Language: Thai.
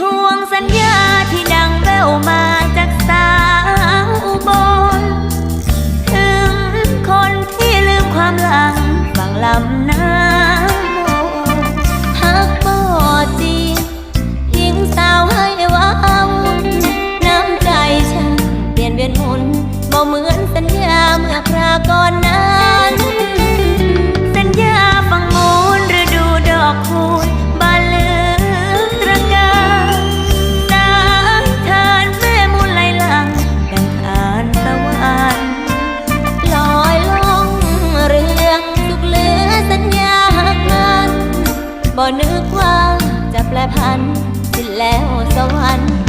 ทวงสัญญาที่ดังแว่วมาจากสาวอุบลถึงคนที่ลืมความหลังฝั่งลำน้ำโมหักบ่จริงทิ้งสาวให้ว้าวน้ำใจฉันเปลี่ยนเวียนหมุนบ่เหมือนสัญญาเมื่อคราก่อน บ่นึกว่าจะแปลพันสิ้นแล้วสวรรค์